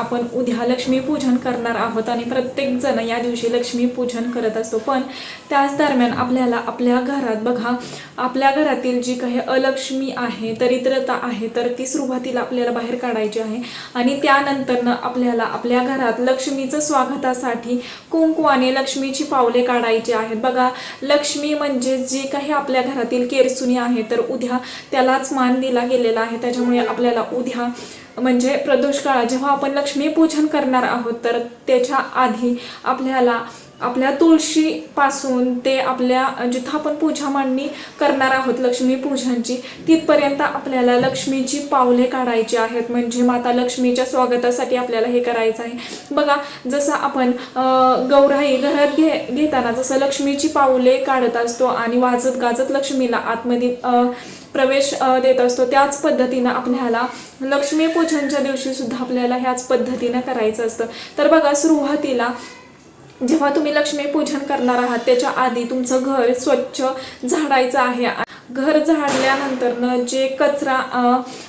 आपण उद्या लक्ष्मीपूजन करणार आहोत आणि प्रत्येक जण या दिवशी लक्ष्मीपूजन करत असतो. पण त्याच दरम्यान आपल्याला आपल्या घरात बघा आपल्या घरातील जी काही अलक्ष्मी आहे दरिद्रता आहे तर ती सुरुवातीला आपल्याला बाहेर काढायची आहे. आणि त्यानंतरनं आपल्याला आपल्या घरात लक्ष्मीचं स्वागतासाठी कुंकवाने लक्ष्मीची पावले काढायची आहेत. बघा लक्ष्मी म्हणजे जी काही आपल्या घरातील केरसुनी आहे तर उद्या त्यालाच मान दिला गेलेला आहे. त्याच्यामुळे आपल्याला उद्या म्हणजे प्रदोष काळात जेव्हा आपण लक्ष्मीपूजन करणार आहोत तर त्याच्या आधी आपल्याला आपल्या तुळशीपासून ते आपल्या जिथं आपण पूजा मांडणी करणार आहोत लक्ष्मी पूजनची तिथपर्यंत आपल्याला लक्ष्मीची पावले काढायची आहेत. म्हणजे माता लक्ष्मीच्या स्वागतासाठी आपल्याला हे करायचं आहे. बघा जसं आपण गौराई घरात घे घेताना जसं लक्ष्मीची पावले काढत असतो आणि वाजत गाजत लक्ष्मीला आतमध्ये प्रवेश देत असतो त्याच पद्धतीनं आपल्याला लक्ष्मीपूजनच्या दिवशी सुद्धा आपल्याला ह्याच पद्धतीनं करायचं असतं. तर बघा सुरुवातीला जेव्हा तुम्ही लक्ष्मीपूजन करणार आहात त्याच्या आधी तुमचं घर स्वच्छ झाडायचं आहे. घर झाडल्यानंतरनं जे कचरा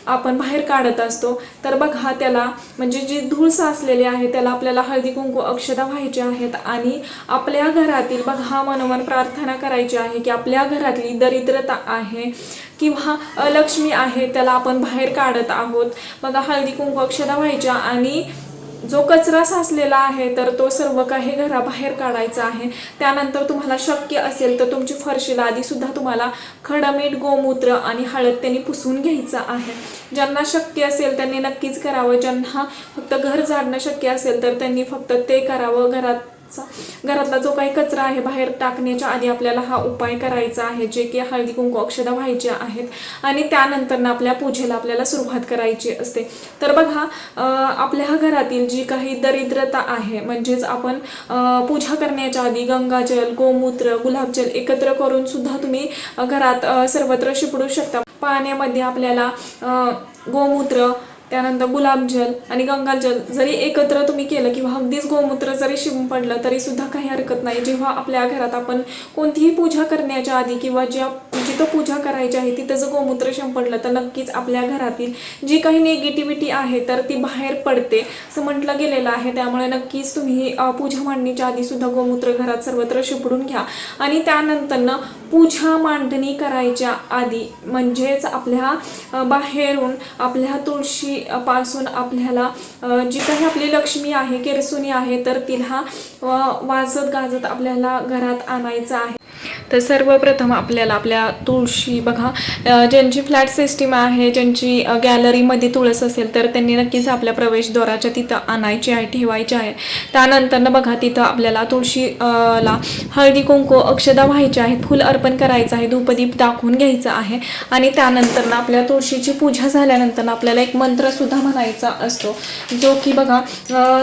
आपण बाहेर काढत असतो तर बघा त्याला म्हणजे जी धूळ साचलेली आहे त्याला आपल्याला हळदी कुंकू अक्षदा व्हायची आहेत आणि आपल्या घरातील बघा मनोमन प्रार्थना करायची आहे की आपल्या घरातली दरिद्रता आहे किंवा अलक्ष्मी आहे त्याला आपण बाहेर काढत आहोत. बघा हळदी कुंकू अक्षदा व्हायच्या आणि जो कचरा साचलेला आहे तर तो सर्व काही घराबाहेर काढायचा आहे. त्यानंतर तुम्हाला शक्य असेल तर तुमची फरशीला आधीसुद्धा तुम्हाला खडमीठ गोमूत्र आणि हळद त्यांनी पुसून घ्यायचं आहे. ज्यांना शक्य असेल त्यांनी नक्कीच करावं. ज्यांना फक्त घर झाडणं शक्य असेल तर त्यांनी फक्त ते करावं. घरात घरातला जो काही कचरा आहे बाहेर टाकण्याच्या आधी आपल्याला हा उपाय करायचा आहे जे की हळदी कुंकू अक्षदा व्हायचे आहेत. आणि त्यानंतर आपल्या पूजेला आपल्याला सुरुवात करायची असते. तर बघा आपल्या घरातील जी काही दरिद्रता आहे म्हणजेच आपण पूजा करण्याच्या आधी गंगाजल गोमूत्र गुलाबजल एकत्र करून सुद्धा तुम्ही घरात सर्वत्र शिपडू शकता. पाण्यामध्ये आपल्याला गोमूत्र त्यानंतर गुलाबजल आणि गंगाजल जरी एकत्र तुम्ही केलं किंवा अगदीच गोमूत्र जरी शिवून पडलं तरी सुद्धा काही हरकत नाही. जेव्हा आपल्या घरात आपण कोणतीही पूजा करण्याच्या आधी किंवा ज्या म्हणजे जिथं पूजा करायची आहे तिथं जर गोमूत्र शिंपडलं तर नक्कीच आपल्या घरातील जी काही निगेटिव्हिटी आहे तर ती बाहेर पडते. असं म्हटलं गेलेलं आहे. त्यामुळे नक्कीच तुम्ही पूजा मांडणीच्या आधीसुद्धा गोमूत्र घरात सर्वत्र शिपडून घ्या. आणि त्यानंतरनं पूजा मांडणी करायच्या आधी म्हणजेच आपल्या बाहेरून आपल्या तुळशीपासून आपल्याला जी काही आपली लक्ष्मी आहे केरसुनी आहे तर तिला वाजत गाजत आपल्याला घरात आणायचं आहे. तर सर्वप्रथम आपल्याला आपल्या तुळशी बघा ज्यांची फ्लॅट सिस्टीम आहे ज्यांची गॅलरीमध्ये तुळस असेल तर त्यांनी नक्कीच आपल्या प्रवेशद्वाराच्या तिथं आणायची आहे ठेवायची आहे. त्यानंतरनं बघा तिथं आपल्याला तुळशी ला हळदी कुंकू अक्षदा व्हायच्या आहेत फुल अर्पण करायचं आहे धूपदीप दाखवून घ्यायचं आहे आणि त्यानंतरनं आपल्या तुळशीची पूजा झाल्यानंतर आपल्याला एक मंत्रसुद्धा म्हणायचा असतो जो की बघा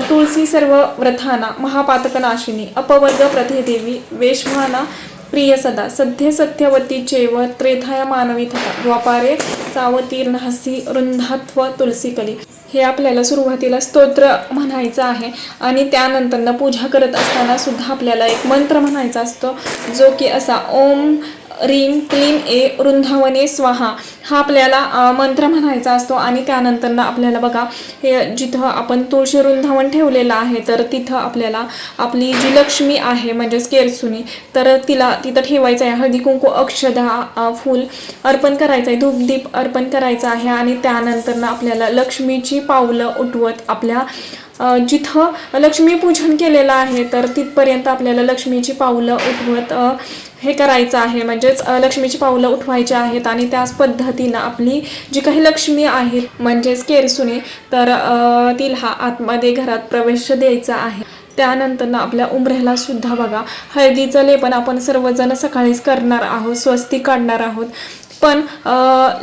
तुळशी तुळसी सर्व व्रथाना महापातकनाशिनी अपवर्ग प्रथेदेवी वेशभाना प्रिय सदा सध्य सत्यवती चेव त्रेधाया मानवी थका. द्वापारे चावतीर्णहसी रुंधात्व तुलसीकली हे आपल्याला सुरुवातीला स्तोत्र म्हणायचं आहे आणि त्यानंतरनं पूजा करत असताना सुद्धा आपल्याला एक मंत्र म्हणायचा असतो जो की असा ओम रीम क्लीम ए वृंदावने स्वाहा. हा आपल्याला मंत्र म्हणायचा असतो आणि त्यानंतरनं आपल्याला बघा हे जिथं आपण तुळशी वृंदावन ठेवलेलं आहे तर तिथं आपल्याला आपली जी लक्ष्मी आहे म्हणजेच केरसुनी तर तिला तिथं ठेवायचं आहे. हळदी कुंकू अक्षदा फूल अर्पण करायचं आहे. धूपदीप अर्पण करायचं आहे आणि त्यानंतरनं आपल्याला लक्ष्मीची पावलं उठवत आपल्या जिथं लक्ष्मीपूजन केलेलं आहे तर तिथपर्यंत आपल्याला लक्ष्मीची पावलं उठवत हे करायचं आहे. म्हणजेच लक्ष्मीची पावलं उठवायची आहेत आणि त्याच पद्धतीनं आपली जी काही लक्ष्मी आहे म्हणजेच केरसुने तर तिला आतमध्ये घरात प्रवेश द्यायचा आहे. त्यानंतर आपल्या उंबऱ्याला सुद्धा बघा हळदीचं लेपन आपण सर्वजण सकाळीच करणार आहोत स्वस्ती काढणार आहोत. पण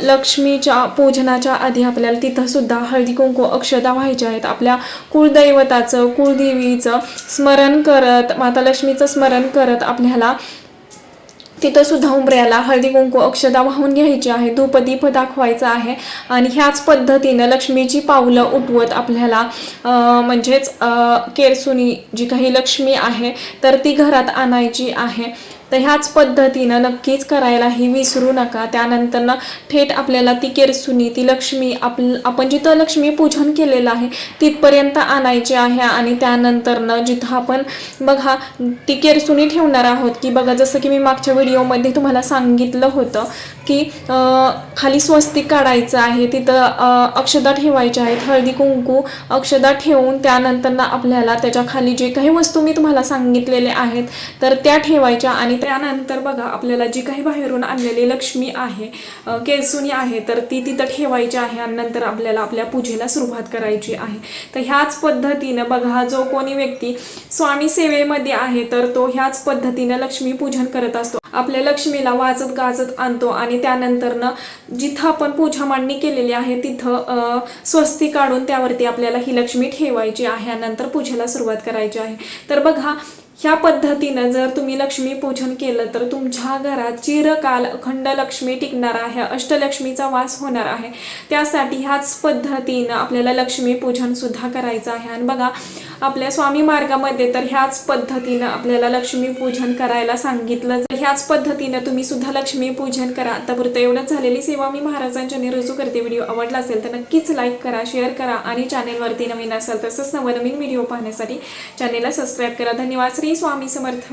लक्ष्मीच्या पूजनाच्या आधी आपल्याला तिथंसुद्धा हळदी कुंकू अक्षदा व्हायच्या आहेत. आपल्या कुलदैवताचं कुलदेवीचं स्मरण करत माता लक्ष्मीचं स्मरण करत आपल्याला तिथंसुद्धा उंबऱ्याला हळदी कुंकू अक्षदा वाहून घ्यायची आहे. धूपदीप दाखवायचा आहे. आणि ह्याच पद्धतीनं लक्ष्मीची पावलं उठवत आपल्याला म्हणजेच केरसुनी जी काही लक्ष्मी आहे तर ती घरात आणायची आहे. तर ह्याच पद्धतीनं नक्कीच करायलाही विसरू नका. त्यानंतर ना थेट आपल्याला ती केरसुनी ती लक्ष्मी आप आपण जिथं लक्ष्मी पूजन केलेलं आहे तिथपर्यंत आणायची आहे आणि त्यानंतरनं जिथं आपण बघा ती केरसुनी ठेवणार आहोत की बघा जसं की मी मागच्या व्हिडिओमध्ये तुम्हाला सांगितलं होतं की खाली स्वस्तिक काढायचं आहे तिथं अक्षदा ठेवायच्या आहेत हळदी कुंकू अक्षदा ठेवून त्यानंतरनं आपल्याला त्याच्याखाली जे काही वस्तू मी तुम्हाला सांगितलेले आहेत तर त्या ठेवायच्या आणि त्यानंतर बघा आपल्याला जी काही बाहेरून आणलेली लक्ष्मी आहे केसुनी आहे तर ती तिथं ठेवायची आहे आणि नंतर आपल्याला आपल्या पूजेला सुरुवात करायची आहे. तर ह्याच पद्धतीनं बघा जो कोणी व्यक्ती स्वामी सेवेमध्ये आहे तर तो ह्याच पद्धतीनं लक्ष्मी पूजन करत असतो. आपल्या लक्ष्मीला वाजत गाजत आणतो आणि त्यानंतरनं जिथं आपण पूजा मांडणी केलेली आहे तिथं स्वस्ती काढून त्यावरती आपल्याला ही लक्ष्मी ठेवायची आहे नंतर पूजेला सुरुवात करायची आहे. तर बघा ह्या पद्धतीनं जर तुम्ही लक्ष्मीपूजन केलं तर तुमच्या घरात चिरकाल अखंड लक्ष्मी टिकणार आहे अष्टलक्ष्मीचा वास होणार आहे. त्यासाठी ह्याच पद्धतीनं आपल्याला लक्ष्मीपूजनसुद्धा करायचं आहे. आणि बघा आपल्या स्वामी मार्गामध्ये तर ह्याच पद्धतीनं आपल्याला लक्ष्मीपूजन करायला सांगितलं. जर ह्याच पद्धतीनं तुम्ही सुद्धा करा. आतापुरतं एवढंच झालेली सेवा मी महाराजांच्याने रुजू करते. व्हिडिओ आवडला असेल तर नक्कीच लाईक करा शेअर करा आणि चॅनेलवरती नवीन असाल तसंच नवनवीन व्हिडिओ पाहण्यासाठी चॅनेलला सबस्क्राईब करा. धन्यवाद श्री स्वामी समर्थ.